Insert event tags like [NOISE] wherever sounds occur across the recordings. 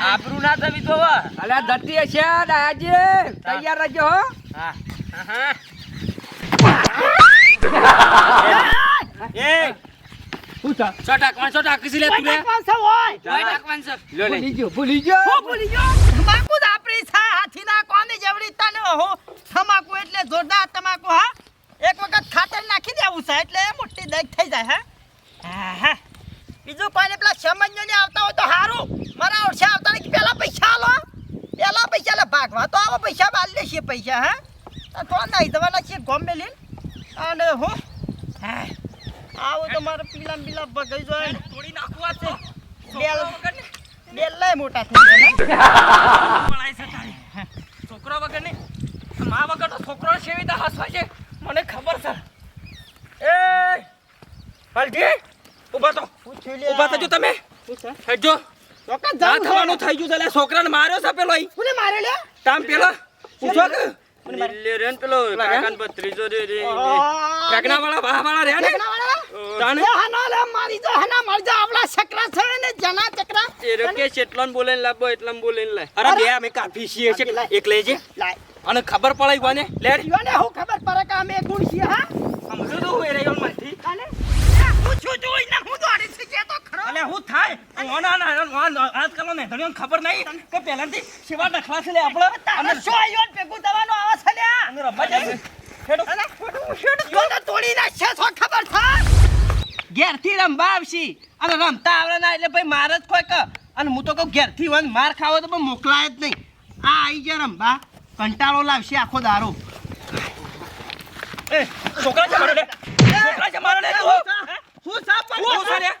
આબરૂ ના થવી તો હવે. અલ્યા ધરતી હશે દાયાજી તૈયાર રહેજો હો. હા. એ. શું થા? સો ટાકવાન સો ટાકી લે તું લે. કોઈ ટાકવાનું છે. લ્યો લે. ભૂલી ગયો ભૂલી ગયો. હો ભૂલી ગયો. તમાકુ જ આપણી સા હાથી ના કોની જેવડી તને હો. તમાકુ એટલે જોરદાર તમાકુ હા. એક વખત ખાતર નાખી દેવું છે એટલે મોટી દઈ થઈ જાય હા હા. બીજું કોઈને પેલા સમજો ને આવતા હોય તો સારું મારા ઓળશે આવતા ને પેલા પૈસા લો. પેલા પૈસા લે ભાગવા તો આવો પૈસા બાલ લેશે પૈસા હા? તો નાઈ જવાના છે? ગોમે મેલીન? અને હો? હા? આવો તો મારે પીલા પીલા બગઈ જાય. થોડી નાખવા છે. બેલ બેલ લઈ મોટા થઈ ગયા [LAUGHS] છે. છોકરો વગર ને? મા વગર તો છોકરો સેવી તો હસવા છે. મને ખબર છે. એ! હલજી ઊભા તો. ઊભા થજો તમે. હેજો ના થવાનું થઈ ગયું છે લે છોકરાને માર્યો છે પેલો ઈ. કોને મારે લે તામ પેલો. પૂછો કે લે રે પેલો કાકાન ભત્રીજો રે રે. ટેકના વાળા વાહ વાળા રહ્યા ને? તાને હના લે મારી જો હના મારી જો આપણા છકરા છે ને જના ચકરા. એ રકે એટલાન બોલાઈને લાય. અરે બે અમે કાફી છીએ છે. એક લેજે. અને ખબર પડાય કોને લે ઈવાને હું ખબર પડે કે અમે ગુણ છીએ હા? સમજો તો હું એ રહ્યો મનથી કાલે હું જોઈ ને હું દોડી છે જે તો ખરો. અલે હું થાય? ઓના ના ઓના આજકાલ ને ધણીઓને ખબર નહીં કે પહેલાથી સેવા નખલા છે લે આપણે અને શું આયો ભેગું દવાનો આવે છે લે? અને રમવા જાય હેડો. યોને તોડી નાખશે છો ખબર થા ઘેરથી રમવા આવશી. અને રમતા આવડે ના એટલે ભાઈ મારે જ કોઈ કે અને હું તો કહું ઘેરથી વન માર ખાવો તો પણ મોકલાય જ નહીં. આ આવી જાય રમવા. કંટાળો લાવશે આખો દારો. એ છોકરા મારો લે. છોકરા છે લે તું. હું સાપ હું છે. લે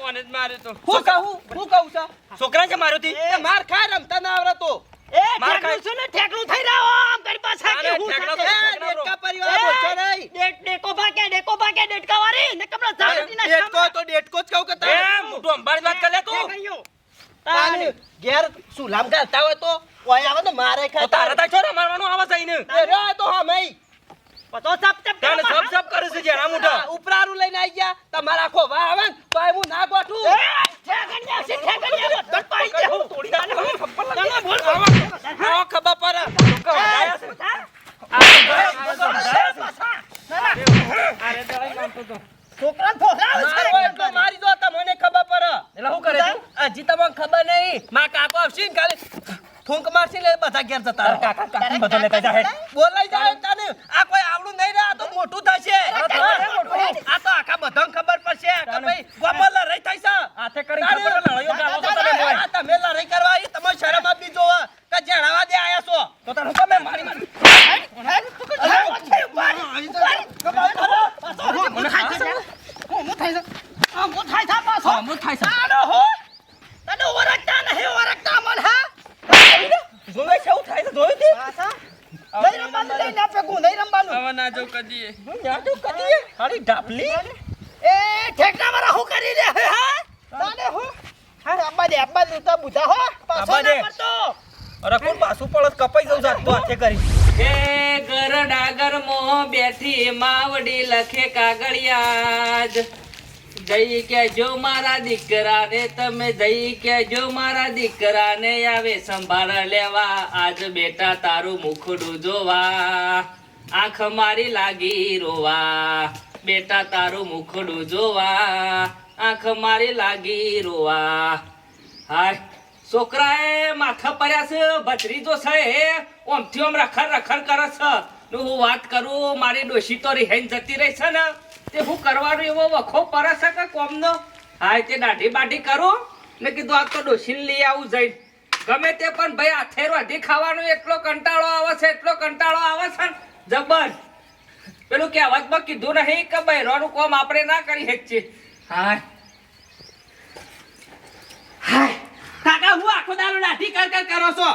હું જ મારે તો. હું કહું હું કહું છું છોકરા છે મારો થી એ માર ખાય રમતા ના આવડે એ માર ઠેકલું છે ને? ઠેકલું થઈ રહ્યો. આમ કરી પાસે કે હું ઠેકડા તો- સાથે- એ ડેટકા પરિવાર બોલશો નહીં. ડેટ ડેકો ભાગે ડેકો ભાગે ડેટકા વાળી. ને કમળા ઝાડતીના ડેટકો તો ડેટકો જ કહું કે એ તમે મોટું વાત કર તું. તાને ઘેર સુલામ ગાલતા હોય તો? ઓય આવે તો મારે તો ખાય તારે તાર છોરા મારવાનું આવે છે ઈને એ રે તો પતો સબ સબ કરે છે ઉપરારું લઈને આવી ગયા. તમારા આખો વા આવે ને તો હું ના ગોઠું. એ ઠેકણિયા છે ઠેકણિયા દટ પાડી. દે હું. તોડી નાખે મને ખબર તને બોલ આવો તો મારી તમને પડે. એટલે શું કરે હજી તમને ખબર નહીં. માં કાકો આવશે ને ખાલી. થૂંક મારશે ને બધા ઘેર જતા કાકા કાકા બધા લેતા જા બોલાઈ જાય તને આ કોઈ આવડું નહીં રહે આ તો મોટું થશે આ તો આખા બધાને ખબર પડશે કે ભાઈ ગોપાલ લડાઈ થઈ છે હાથે કરી ખબર લડાઈઓ ગાળો તો તમે લડાઈ કરવા આવી તમારે શરમ આપી જોવે કે જણાવા દે આયા છો તો તારું તમે મારી મારી અમુક થાય છે જોવે છે એવું થાય છે જોયું તે આવા ના જો કદી યાદુ કદી હારી ડાપલી આબા દે. અરે કોણ પાછું પડત કપાઈ જાત કરી. એ ઘર ડાગર મો બેઠી માવડી લખે કાગળિયા દઈ કેજો મારા દીકરાને, તમે જઈ કેજો મારા દીકરાને, આવે સંભાળ લેવા. આજ બેટા તારું મુખડું જોવા. આંખ મારી લાગી રોવા. બેટા તારું મુખડું જોવા. આંખ મારી લાગી રોવા. હાય. છોકરાએ માથા પર્યા છે ભત્રીજો છે હે ઓમથી ઓમ રખડ રખડ કરે છે. ને હું વાત કરું, મારી ડોશી તો રિહાઈને જતી રહી છે ને, તે હું કરવાનું એવો વખો પરે છે કે કોમનો? હાય, તે દાઢી બાઢી કરું? ને કીધું, આ તો ડોશીને લઈ આવું જઈ ગમે તે પણ, ભાઈ, હાથે રોધી ખાવાનું, એટલો કંટાળો આવે છે, એટલો કંટાળો આવે છે ને. જબર. પેલું કહેવતમાં કીધું નહીં કે બહેરોનું કોમ આપણે ના કરી શકીએ. હાય. કાકા હું આખો દારો લાઠી કર કર કરો છો.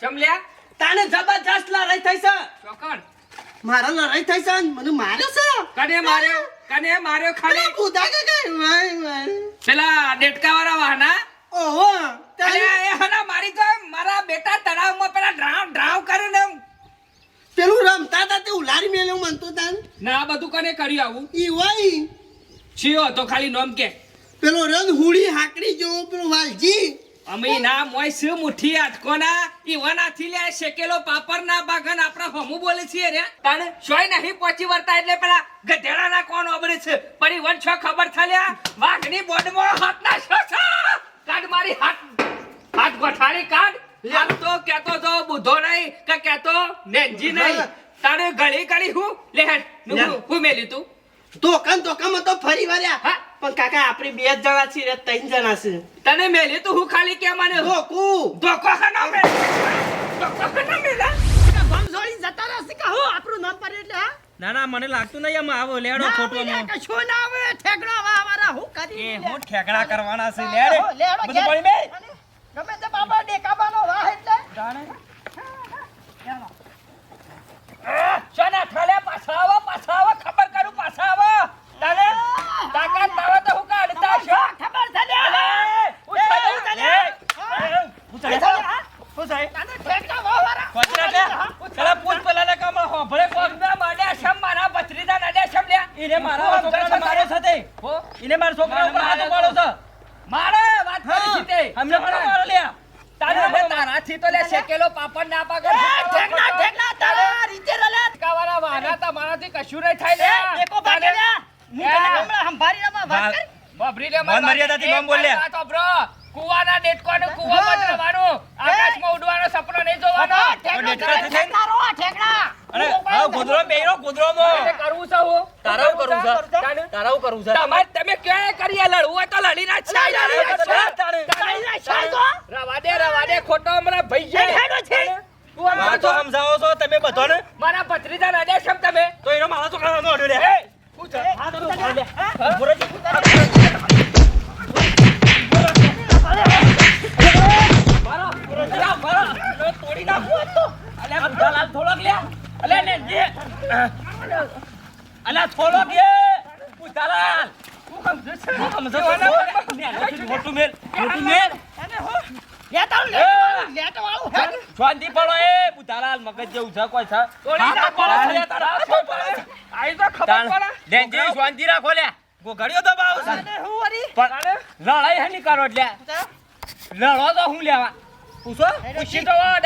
સમલ્યા તાને જબરજસ્ત લડાઈ થઈ છે. ચોકડ. મારો લડાઈ થઈ છે મને માર્યો છે. કને માર્યો? કને માર્યો ખાલી? અરે કે કે પેલા ડેટકા વાળા વાહના? ઓહો તારે એ હના મારી તો મારા બેટા તળાવમાં પેલા ડ્રાવ ડ્રાવ કરે ને. પેલું રમતા હતા તે ઉલારી મેલ્યો મનતો તાન. ના બધું કને કરી આવું? ઈ હોય. છીઓ તો ખાલી નોમ કે. પેલો રંગ હુડી હાકડી જેવો પેલો વાલજી. અમે ના મોય શું મુઠ્ઠી આટકોના ઈવાનાથી લે શેકેલો પાપર ના બાગન આપણા હમુ બોલે છે રે. તાને શોય નહીં પહોંચી વળતા એટલે પેલા ગધેડાના કોણ ઓબરે છે? પડી વન છો ખબર થાલ્યા વાઘની બોડમાં હાથ ના છો છો? કાઢ મારી હાથ હાથ ગોઠાળી કાઢ. હાથ તો કેતો તો બુધો નહીં કે કેતો નેનજી નહીં. તારે ગળી ગળી હું. લે નું. હું- મેલી તું? તો ધોકામાં તો ફરી વળ્યા. હા? પણ કાકા આપણે બે જ જણા છીએ ત્રણ જણા છે. તને મેલી તું હું ખાલી કે મને? ધોકું. ધોકો ખાના મે ધોકો ખાના ના બમ જોડી જતા રહેશે કે હું આપણું નામ પર એટલે હા? ના ના મને લાગતું નહીં એમ આવો લેડો ના ખોટો આવે લે, ના આવે ઠેકડો વા અમારા હું કરી એ હું ઠેકડા કરવાના છે લેડો, લેડે બધું પડી બે અને ગમે તે બાબા ડેકાબાનો વાહ એટલે. શોના ઠાલે? પાછા આવો પાછા આવો ખબર કરું પાછા આવો. તને? તાકાત તાવો તો હું કાઢતા છો ખબર છે લે. હું ચાલ્યો. હું ચાલે હા? હું ચાલે તને ઠેકડા વાહ વાળા. કોચરા કે પેલા પૂછ પેલા ને કામ હોભળે કોક પગના માડ્યા શમ મારા ભત્રીજા નાડ્યા શમ લ્યા ઈને મારા છોકરાને માર્યો છે તે હો? ઈને મારા છોકરા ઉપર હાથ પાડો છે મારે વાત કરી છે તે અમને પણ મારો લ્યા તારે હવે તારાથી તો લે શેકેલો પાપડ ના પાકે એ, ઠેકડા, ઠેકડા, તારા રીતે રલે. કાવાળા વાના તમારાથી કશું નહીં થાય એ, લે ડેકો ભાગે લે. હું તને હમણાં સંભાળી રહ્યો, વાત કર. બાબરી લે મન મર્યાદાથી મન બોલ લે. કુવાના ડેટકોને કુવામાં જ રહેવાનું આકાશમાં ઉડવાનો સપનો નહીં જોવાનો હા, ઠેકડો કરે, થઈ જાય. ઠેકડા અરે હા ગોદરો બેરો ગોદરો મો કરવું છે હું તારા કરું કરવું છે તાને? તારા કરવું છે તમારે તમે ક્યારે કરીએ લડવું હોય તો લડી ના છે લડી ના છે. તાણે. તારી ના શાળ તો. રવા દે રવા દે ખોટો હમણાં ભઈ એ હેડો છે. તું આમ આ તો કરતો. સમજાવો છો તમે બધાને મારા ભત્રીજા ના દે છે તમે તો એનો મારા છોકરાનો અડ્યો લે એ, શું છે? હા તો તું લે ઊભો રહેજે. મારો, લ્યા, મારો. લો, તોડી નાખું આજ તો. અલ્યા, બુધાલાલ થોડોક લ્યા. અલ્યા, નેનજી. અલા થોડો કે? પુતાલાલ હું સમજે છે હું સમજે છે નેનાથી મોટું મેલ મોટું મેલ. અને હું લેતા! લેતા લેતા આવું, હેડ. શાંતિ પડો એ! પુતાલાલ મગજ જેવું છે કોઈ છે? તોડી હા, તો પડો છે, તારા હાથ આઈ તો ખબર પડે. લેનજી શાંતિ રાખો લે. ગોગાડીઓ દબાવ છે. હું વળી. પણ લડાઈ હે ની એટલે. લડો તો હું લેવા. પૂછો? પૂછી તો યાર.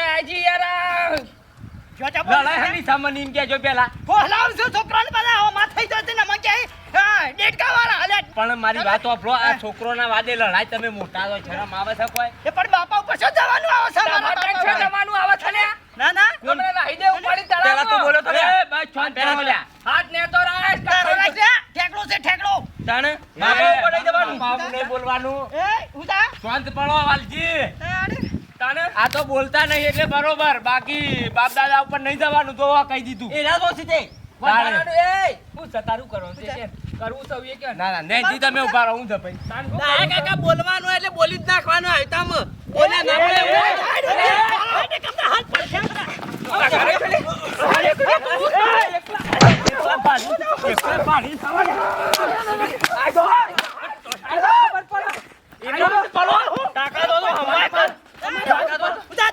લડાઈ હે ની? સામાન્ય એમ કહેજો પેલા. બોલાવ છું છોકરાને બધા. આવો માં થઈ જશે ને મને કહે, હા, વાળા, અલ્યા. પણ મારી વાત વાપરો આ છોકરોના વાદે લડાઈ તમે મોટા તો શરમ આવે છે કોઈ? એ પણ બાપા ઉપર શું જવાનું આવે છે મારા બાપા ઉપર? જવાનું આવે છે ને? ના ના. હમણાં નાહી દે ઉપાડી પેલા તું તળાવમાં. તો એ, બસ શાંત પેલા રહો હાથ ને તો રાખ, તારો કાકા. ઠેકડો છે ઠેકડો. તાણે? બાપા ઉપર નહીં જવાનું. બાપુ બોલવાનું. એ ઉતા શાંત પડો વાલજી. અરે તાને આ તો બોલતા નહીં એટલે બરોબર બાકી બાપ દાદા ઉપર નહીં જવાનું તો આ કહી દીધું તે એ, હું જતારું કરવાનું છે કેમ? કરવું છે એ કે ના ના નેજી તમે ઊભા રહો હું હું ના કાકા બોલવાનું એટલે બોલી જ નાખવાનું આવ્યું તમે ના બોલે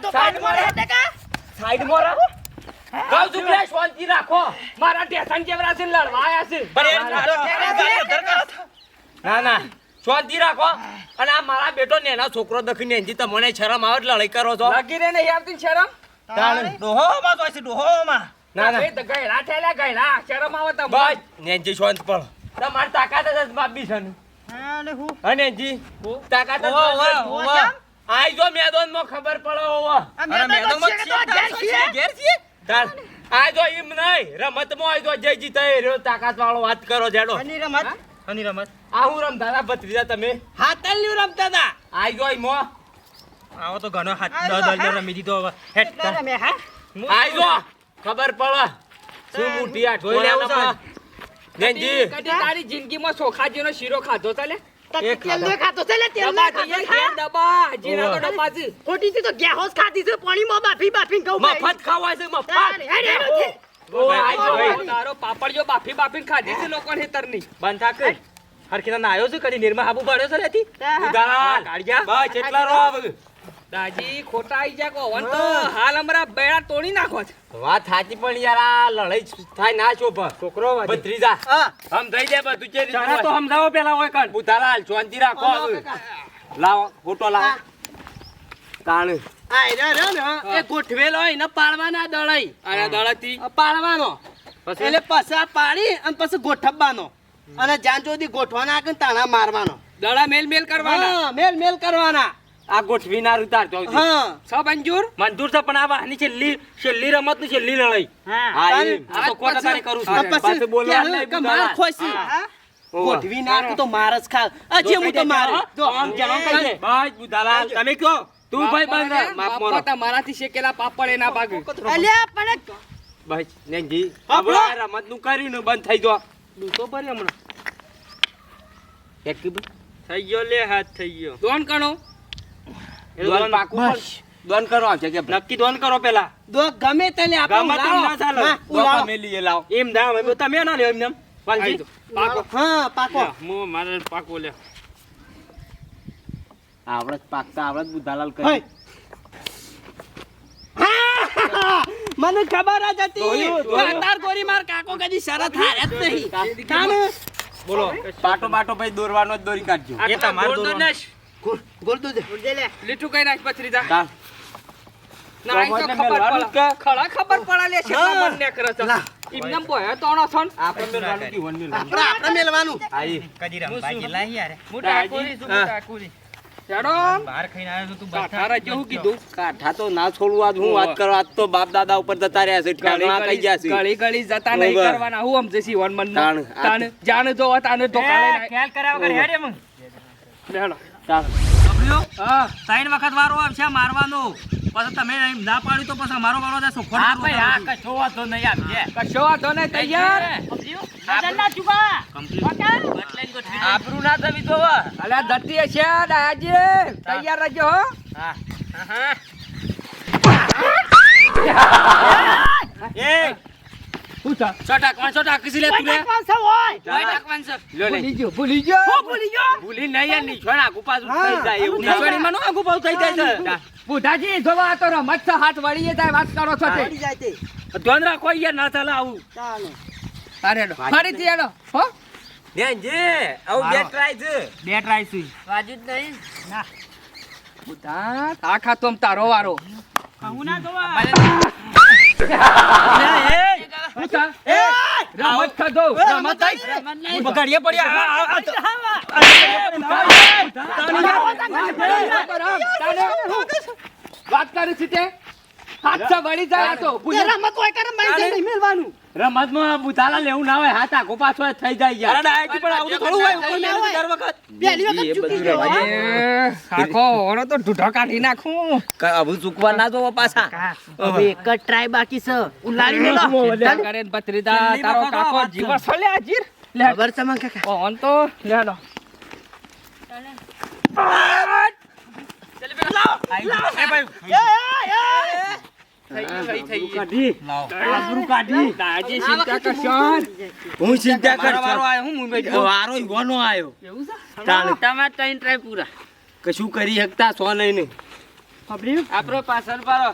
તો પાણી મળે એટલે કા? સાઈડમાં રહો. કહું છું કે શાંતિ રાખો મારા છે લડવા આયા છે ના ના. શાંતિ રાખો. અને આ મારા બેટો ને એના છોકરો દખી ને એનથી તમને શરમ આવે લડાઈ કરો છો. લાગી રે ને આવતી શરમ? ડોહોમાં તો છે ડોહોમાં. ના ના. ગયડા થયેલા ગયડા શરમ આવે તો બસ નેનજી શાંત પડો. તમારી તાકાત જ બાપી છે અને? તાકાત. આઈ જો મેદાનમાં ખબર પડે મેદાન ઘેર છીએ. ઘેર છીએ? ચાલ આ એમ નહીં. રમતમાં આજો જય જીતા રહ્યો તાકાત વાળો વાત કરો જેડો. અની રમત? હની રમત. આ હું રમતા ભત્રીજા તમે? હા રમતા હતા? આઈ જો મો આવો તો ઘણો હાથ આઈ જો, રમી દીધો હવે. હેટ રમે, હા? આઈ જો ખબર પડે. શું મોટી આ જોઈ લેવું છે. તારી જિંદગીમાં સોખાજીનો શીરો ખાધો ચાલે ખોટી તો ગેહોસ ખાધી છે બાફી મફત ખાવાય મફત આઈ જો બાફી બાફીને ખાધી છે લોકોને હેતરની. બંધ થાક. હરખીના નાયો છે કદી નિર્મા આબુ પાડ્યો છે લેતી બસ એટલા રો. દાજી ખોટા જા કોવન તો હાલ અમારા બેડા તોડી નાખો છે. વાત સાચી પણ યાર આ લડાઈ થાય ના શોભા છોકરો ભત્રીજા હા. હમ થઈ જાય બધું જે રીતનું હોય. સમજાવો પેલા હોય કણ. બુધાલાલ ચોંતી રાખો. લાવો ફોટો લાવો. તાણ. એ ગોઠવેલો હોય ને પાડવાના દળાઈ. અને દળાથી? પાડવાનો. પછી? એટલે પછી આ પાડી અને પછી ગોઠવવાનો. અને જ્યાં સુધી ગોઠવાના આગળ તાણા મારવાનો. દડા મેલ મેલ કરવાના? મેલ મેલ કરવાના. આ ગોઠવી ના ઉતાર તો હા. સબ મંજૂર મંજૂર છે પણ આ વાની છેલ્લી છેલ્લી રમતની છેલ્લી લડાઈ હા. હા આ તો કોટા તારે કરું છું. પાછું બોલવાનું નહીં, કે બુધાલા. ખોસી ગોઠવી નાખું તો માર જ ખા અજે હું તો મારે જો. આમ આમ કહી દે. ભાઈ બુધાલાલ, તમે કયો તું ભાઈ બંધ માફ મારો. બાપા મારાથી શેકેલા પાપડ એના ભાગ. અલ્યા પણ ભાઈ નેનજી આપણો? રમતનું રમતનું કર્યું ને બંધ થઈ ગયો. દૂધો ભરી હમણાં. થઈ ગયો લે હાથ થઈ ગયો. દોન કણો દોન પાકું પણ દોન કરો આમ કે નક્કી દોન કરો પેલા. દો ગમે તે લે આપણે ના ચાલે. ઉલાવો. મેલી એ એમ ના હવે તમે ના લ્યો એમ નેમ. વાલજી. પાકો. હા પાકો. મો મારે પાકો લે આવડત પાકતા આવડત બુધાલાલ કરી. [LAUGHS] મને ખબર જ હતી. કાતાર. ગોરી માર કાકો કદી શરત હારે જ નહીં. કાને? બોલો. પાટો પાટો ભાઈ દોરવાનો જ દોરી કાઢજો. એ તમારે દોરવાનો. ગોળ ગોળ દો દે લીઠું કઈ નાખ પથરી જા ચાલ. ના અહીં તો એટલે ખબર પડે કે? ખરા ખબર પડે લે છે હા. કરે છે લા. બોય તોણો છન આપણે મેલવાનું જીવન મેલવાનું. આપણે આપણે મેલવાનું હા, ઈ. હું ટાકુરી છું, હું હા. ટાકુરી. હેડો. કાંઠારા જેવું કીધું કાઠા તો ના છોડવું આજ હું વાત કરવા આજ તો બાપ દાદા ઉપર જતા રહ્યા છે ઠાણવા કઈ ગયા છે ગળી ગળી જતા નહીં કરવાના હું સમજે છે વન મન તાણ, જાણ જો તાને ખ્યાલ હેડે મગ લેડો. ત્રણ વખત વારો આવશે મારવાનો. પછી તમે ના પાડ્યું તો પછી મારો વારો જશે કશો વાંધો નહીં આપજે કશો વાંધો નહીં તૈયાર? આબરૂ. ના થવી તો અલ્યા ધરતી હશે દાયાજી તૈયાર રહેજો હો. એ છે છોટા કોણ છોટા કિસી લે તું લે. લ્યો લે. ભૂલી ગયો. ભૂલી ગયો? ભૂલી નહીં યાર આગુ પાછું હા, થઈ જાય એવું નો આગુ પાછું થઈ જાય છે. બુધાજી જોવા તો રમત છે હાથ વળીએ જાય વાત કરો છો તે. જાય તે. ધ્યાન રાખો યાર ના ચાલે આવું. ચાલો. અરે હેડો. ફરીથી હેડો. હો? ધ્યાનજી, આવું બે try છે. બે ટ્રાય સુઈ બુધા આ ખાતો આમ તારો વારો. કહું ના જોવા. [LAUGHS] એ રમત ખાધો. બગાડીએ પડ્યા. વાત કરે છે તે હાથ વળી જાય આ તો રમત હોય કરે નહીં મેલવાનું રમતમાં બુધાલા લેવું ના હોય હાથ આખો પાછો થઈ જાય યાર. અરે ડાયરેક્ટ પણ આવું તો થોડું હોય ઉપર મેં દર વખત. પહેલી વખત ચૂકી ગયો હા. આખો ઓરો તો ઢૂઢો કાઢી નાખું. આવું ચૂકવા ના જોવો પાછા. હવે એક જ ટ્રાય બાકી છે. ઉલાડી મેલો બધા કરે બત્રીદા તારો કાકો જીવર છે. આજીર લે, ખબર છે મને કાકા? ઓન તો લે લો. થઈ ગયું, લાવ એ ભાઈ એ આબરૂ હું ચિંતા કર વારો આયો હું મુંબઈ વારો ઈવાનો આયો એવું છે? તાણ તમારે ત્રણ ટ્રાય પૂરા. કશું કરી શકતા સો નહીં ને. આપણો પાછળ પાડો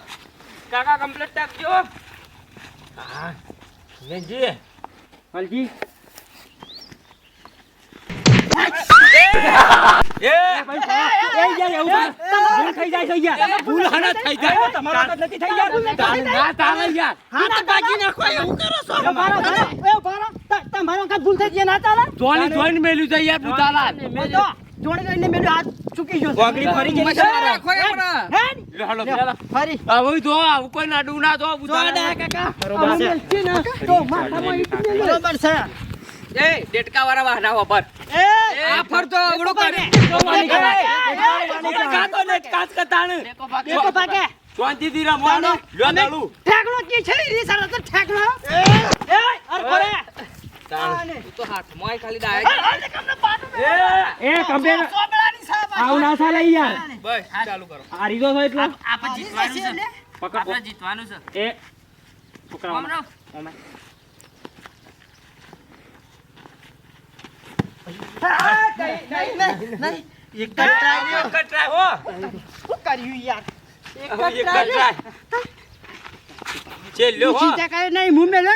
કાકા કમ્પ્લીટ રાખજો હલજી એ એ યાર એવું ભૂલ થઈ જાય છે યાર ભૂલ હના થઈ જાય. તમારા વખત નથી થઈ યાર ના તારે યાર હાથ બાકી નાખો એવું કરો છો? તમારો વખત ભૂલ થઈ ગઈ ના ચાલે જોણી જોઈન મેલ્યું છે યાર ભૂતાલા જોણી જોઈને મેલ્યું મેલું હાથ ચૂકી ગયો છે. વાગડી ફરી ગઈ છે. રાખો. હાલો હાલો ફરી. હવે જો આવું કોઈ નાડું ના જો જો કાકા. બરોબર છે. તો માથામાં ઈંટ બરોબર છે. એ ડેટકા વાળા વાહના વાપર એ આ ફરતો અવળું કરે. કાતો ને કાચ કતાણ. દેખો ભાગે શાંતિથી રમવાનો લ્યો દાડું. ઠેકણો કી છે ઈ સારા તો ઠેકણો. એ અર કરે તું તો હાથમાં ખાલી ડાયરેક્ટ એ કમ્પેર સોબળાની ના ચાલે યાર. બસ ચાલુ કરો. આ રીતો છે એટલે. આપણે જીતવાનું છે આપણે જીતવાનું છે. એ છોકરા હમણાં નહીં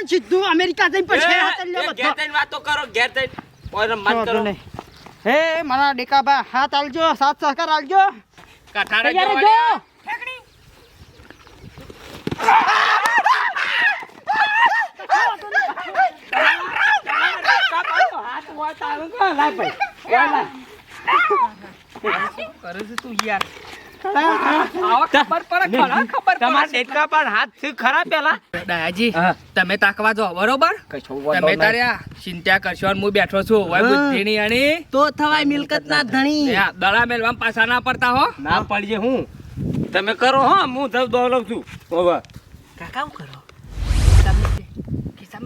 સીધું અમેરિકા જઈને પછી વાતો કરો ઘેર જઈને મત કરો નહીં હે મારા ડેકાબા હાથ આલજો સાત સહકાર આલજો કટાડે તમે તાકવા જો બરોબર? તમે તારે ચિંતા કરશો હું બેઠો છું. તો થવાય મિલકત ના ધણી. દડા મેલવા પાછા ના પડતા હો. ના પડજે હું. તમે કરો હા હું દોલવ છું. કાકા કરો.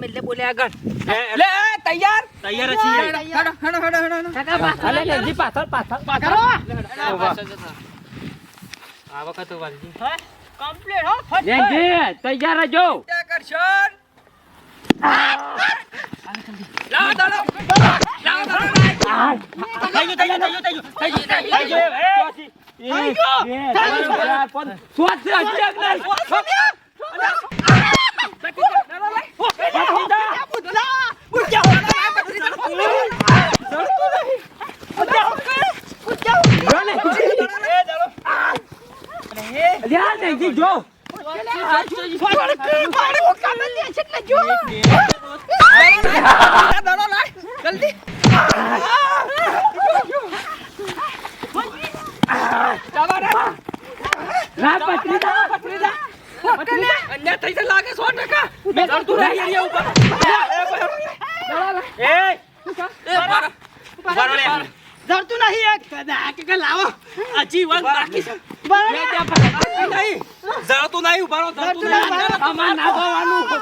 એટલે બોલે આગળ. લે તૈયાર? તૈયાર છીએ. હેડો હેડો હેડો હેડો હેડો. અલે લે જી પાછળ પાછળ. કરો આ વખત વાલજી. કમ્પ્લીટ હો ફટ લેંજી તૈયાર રહેજો. કરશો લાવો દડો લાવો દડો થઈ ગયું થઈ ગયું થઈ ગયું થઈ ગયું થઈ ગયું થઈ ગયું. સ્વાદ છે હજી એક નહીં લ્યા લેંજી જો ના પતરી દા પતરી દા અન્યાય થઈ છે લાગે સો ટકા મેં કરતું રહી અહીંયા ઉપર ધરતું નહીં એક લાવો હજી વન બાકી છે નહીં. જળતું નહીં ઉભારો જળતું નહીં. અમાર ના છે.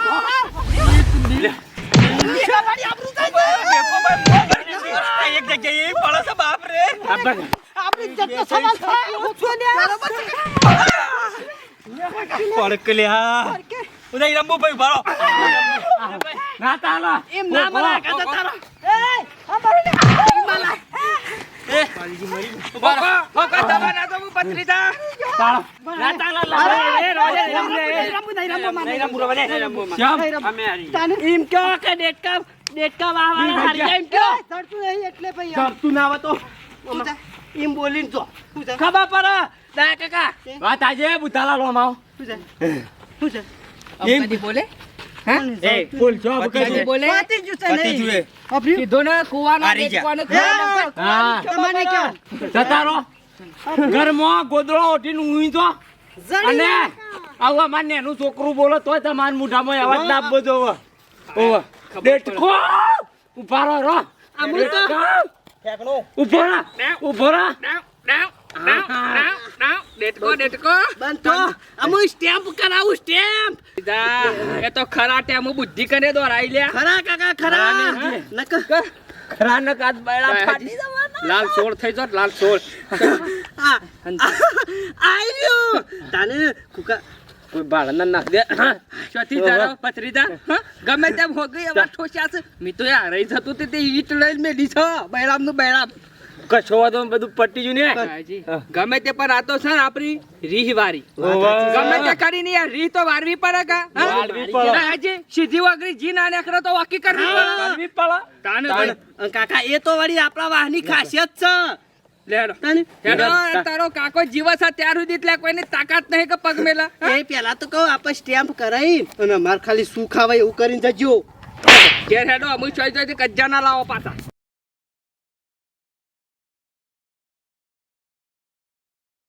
એક જગ્યાએ પડે છે બાપ રે આપણી ઇજ્જતનો સવાલ થાય. ઓછો ને. પડક ઉદય રંબુ ભાઈ ઉભારો. ના તાલા એમ ના તારો. મારું લાય. ઊભા હોકા દવા ના તો હું પતરી દા તાળો ના તાલા લાવે રે રોજે રંબુ રંબુ નહીં, રંબુ માં નહીં. રંબુ રંબુ નહીં, અમે હારી. તાને. એમ કયો કે ડેટકા ડેટકા વાહવાના હારી જાય એમ કયો એય, ધરતું નહીં એટલે ભાઈ ધરતું ના આવે તો. શું છે? એમ બોલીને જો. શું છે? ખબર પડે. કાકા વાત આજે બુધાલા લો માવ બોલે? બોલે? કીધું ને કુવાના કુવાના હા. તમને કેમ? જતારો ઘરમાં ગોદડો ઓઢીને ઊંઘી જો. અને આવા માર નેનું છોકરું બોલો તોય તમાર મુઠામાં અવાજ ના બધો ઓવા ઓવે ડેટકો ઊભા રહો રો તો- ઊભો રહો ઊભો નાવ ડેટકો ડેટકો બંધો અમુ સ્ટેમ્પ કરાવું સ્ટેમ્પ એ તો ખરા ટેમ બુદ્ધિ કરે દોરાઈ લે ખરા કાકા ખરા. નક ખરા નક આજ બૈડા ફાટી લાલ સોળ થઈ જો લાલ આ આયુ. તાને કુકા કોઈ બાળ ના નાખ દે. ચોથી જારો પથરી જા? ગમે તેમ હો ગઈ એવા ઠોસ્યા છે. મી તો યાર રહી જતો તે તે ઈટ લઈને મેલી છો. બૈરામનું બૈરામ. કશો વાતો બધું પટી જુ. ને ગમે તે પણ આ તો છે ને આપણી રીહ વારી. ગમે તે કરીને યાર રીહ તો વારવી પડે કા? વારવી પડે. હાજી, સીધી વાગરી જી ના નીકળે તો વાકી કરવી પડે. વારવી પડે. તાને. કાકા એ તો વળી આપણા વાહની ખાસિયત છે. લે હેડો. તાને. હેડો, તારો કાકો જીવસ છે ત્યાર સુધી એટલે કોઈની તાકાત નહીં કે પગ મેલા. એ પેલા તો કહું આપણે સ્ટેમ્પ કરાવી અને માર ખાલી શું ખાવાય એવું કરીને જજો. ઘેર હેડો અમુક ચોઈ ચોઈ કજ્જા ના લાવો પાછા.